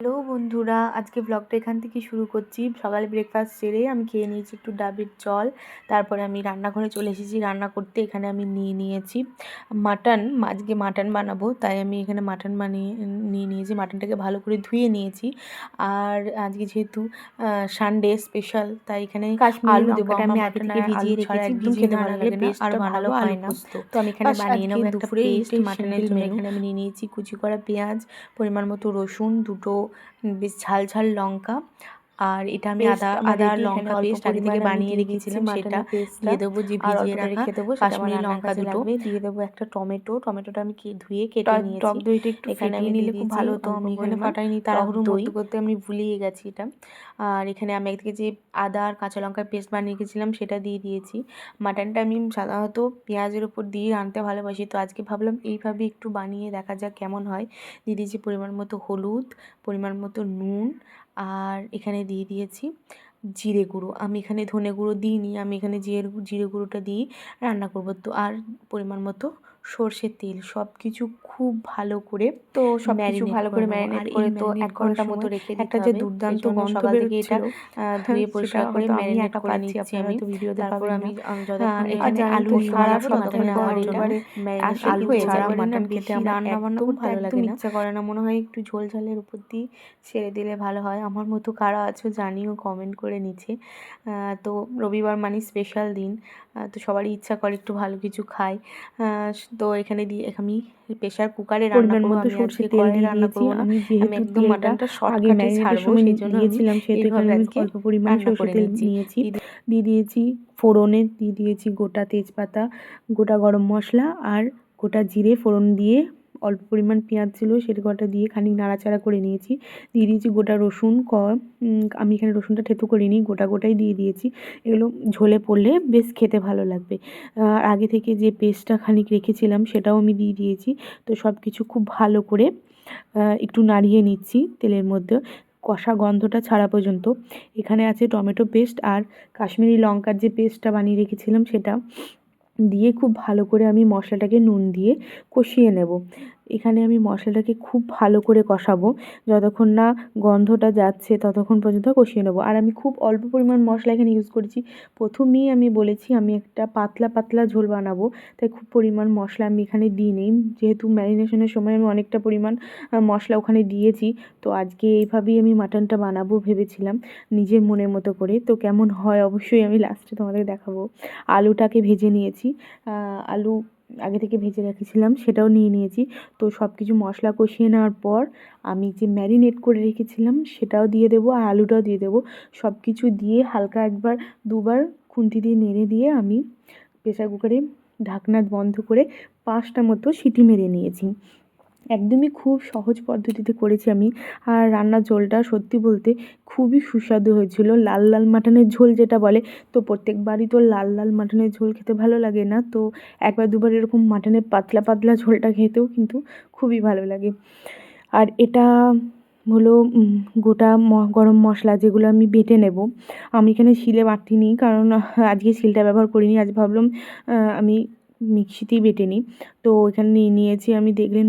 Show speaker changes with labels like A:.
A: Hello বন্ধুরা আজকে ব্লগটা এখান থেকে শুরু করছি। সকালে ব্রেকফাস্ট সেরে আমি খেয়ে নিয়েছি একটু ডাবের জল। তারপরে আমি রান্নাঘরে চলে এসেছি। রান্না করতে এখানে আমি নিয়ে নিয়েছি মাটন। আজকে মাটন বানাবো তাই আমি এখানে মাটন বানিয়ে নিয়ে নিয়েছি। মাটনটাকে ভালো করে ধুয়ে নিয়েছি। আর আজকে যেহেতু সানডে স্পেশাল তাই এখানে আলু দেবো। আমি আগে থেকে ভিজিয়ে রেখেছি। একদম খেতে ভালো লাগে না। আর ভালো হয় না তো আমি এখানে বানিয়ে নেব একটা পেস্ট মাটনের জন্য। এখানে আমি নিয়ে নিয়েছি। কুচি করা পেঁয়াজ পরিমাণ মতো রসুন দুটো বেশ ঝাল ঝাল লঙ্কা আর এটা আমি আদা আদা লঙ্কা পেস্ট আগে থেকে বানিয়ে রেখেছিলাম সেটা দিয়ে দেবো যে ভিজিয়ে রাখা কাশ্মীরি লঙ্কা দুটো। দিয়ে দেবো একটা টমেটো টমেটোটা আমি ধুয়ে কেটে নিয়েছি। টক দইটা একটু এখানে আমি নিলে খুব ভালো তো আমি এখানে ফাটাইনি তাড়াহুড়ো মতো করতে আমি ভুলিয়ে গেছি এটা। আর এখানে আমি একদিকে যে আদা আর কাঁচা লঙ্কার পেস্ট বানিয়ে রেখেছিলাম সেটা দিয়ে দিয়েছি। মাটনটা আমি সাধারণত পেঁয়াজের উপর দিয়ে রাঁধতে ভালোবাসি তো আজকে ভাবলাম এইভাবে একটু বানিয়ে দেখা যাক কেমন হয়। দিয়ে দিয়েছি পরিমাণ মতো হলুদ পরিমাণ মতো নুন আর এখানে দিয়ে দিয়েছি জিরে গুঁড়ো। আমি এখানে ধনে গুঁড়ো দিইনি, আমি এখানে জিরে জিরে গুঁড়োটা দিই রান্না করব। তো আর পরিমাণ মতো সর্ষের তেল সব কিছু খুব ভালো করে তো সব কিছু ভালো করে ম্যারিনেট করে তো এক ঘণ্টা মতো রেখে দিতে একটা যে দুর্দান্ত গন্ধ থেকে এটা ধুয়ে পরিষ্কার করে ম্যারিনেট করে নিচ্ছি আমি। ভিডিও তারপর আমি এখানে আলু ছাড়া ততক্ষণে আমার এবারে আলু ছাড়া মাটন খেতে আমার রান্না বান্না খুব ভালো লাগে না। ইচ্ছা করে না। মনে হয় একটু ঝোল ঝালের উপর দিয়ে ছেড়ে দিলে ভালো হয়। আমার মতো কারা আছো জানিও কমেন্ট করে নিচে। তো রবিবার মানে স্পেশাল দিন। তো সবারই ইচ্ছা করে একটু ভালো কিছু খাই। তো এখানে দিয়ে আমি প্রেশার কুকারে রান্না করব আমি সরষে তেল দিয়ে রান্না করব আমি একদম মাটনটা শর্টকাটে ছাড়বো সেই জন্য দিয়েছিলাম সেহেতু আমি অল্প পরিমাণ সরষে তেল নিয়েছি। দিয়ে দিয়েছি ফোড়নে দিয়ে দিয়েছি গোটা তেজপাতা গোটা গরম মশলা আর গোটা জিরে ফোড়ন দিয়ে অল্প পরিমাণ পেঁয়াজ ছিল সেটা কটা দিয়ে খানিক নাড়াচাড়া করে নিয়েছি। দিয়ে দিয়েছি গোটা রসুন, ক আমি এখানে রসুনটা থেতো করিনি গোটা গোটাই দিয়ে দিয়েছি। এগুলো ঝোলে পড়লে বেশ খেতে ভালো লাগবে। আর আগে থেকে যে পেস্টটা খানিক রেখেছিলাম সেটাও আমি দিয়ে দিয়েছি। তো সব কিছু খুব ভালো করে একটু নাড়িয়ে নিচ্ছি তেলের মধ্যে। কষা গন্ধটা ছাড়া পর্যন্ত। এখানে আছে টমেটো পেস্ট আর কাশ্মীরি লঙ্কার যে পেস্টটা বানিয়ে রেখেছিলাম সেটা। দিয়ে খুব ভালো করে আমি মশলাটাকে নুন দিয়ে কষিয়ে নেব। এখানে আমি মশলাটাকে খুব ভালো করে কষাবো। যতক্ষণ না গন্ধটা যাচ্ছে, ততক্ষণ পর্যন্ত কষিয়ে নেব। আর আমি খুব অল্প পরিমাণ মশলা এখানে ইউজ করেছি। প্রথমেই আমি বলেছি আমি একটা পাতলা পাতলা ঝোল বানাবো। তাই খুব পরিমাণ মশলা আমি এখানে দিই নেই। যেহেতু ম্যারিনেশনের সময় আমি অনেকটা পরিমাণ মশলা ওখানে দিয়েছি। তো আজকে এইভাবেই আমি মাটনটা বানাবো ভেবেছিলাম নিজের মনের মতো করে। তো কেমন হয় অবশ্যই আমি লাস্টে তোমাদের দেখাবো। আলুটাকে ভেজে নিয়েছি। আলু আগে থেকে ভেজে রেখেছিলাম, সেটাও নিয়ে নিয়েছি। তো সব কিছু মশলা কষিয়ে নেওয়ার পর আমি যে ম্যারিনেট করে রেখেছিলাম, সেটাও দিয়ে দেবো আর আলুটাও দিয়ে দেবো। সব কিছু দিয়ে হালকা একবার দুবার খুন্তি দিয়ে নেড়ে দিয়ে আমি প্রেসার কুকারে ঢাকনা বন্ধ করে পাঁচটা মতো সিটি মেরে নিয়েছি। একদমই খুব সহজ পদ্ধতিতে করেছি আমি। আর রান্নার ঝোলটা সত্যি বলতে খুবই সুস্বাদু হয়েছিল। লাল লাল মাটনের ঝোল যেটা বলে, তো প্রত্যেকবারই তো লাল লাল মাটনের ঝোল খেতে ভালো লাগে না। তো একবার দুবার এরকম মাটনের পাতলা পাতলা ঝোলটা খেতেও কিন্তু খুবই ভালো লাগে। আর এটা হলো গোটা গরম মশলা যেগুলো আমি বেটে নেব। আমি এখানে শিলে বাটিনি কারণ আজকে শিলটা ব্যবহার করিনি। আজ ভাবলাম আমি মিক্সিতেই বেটে নিই। তো এখানে নিয়ে নিয়েছি আমি দেখলেন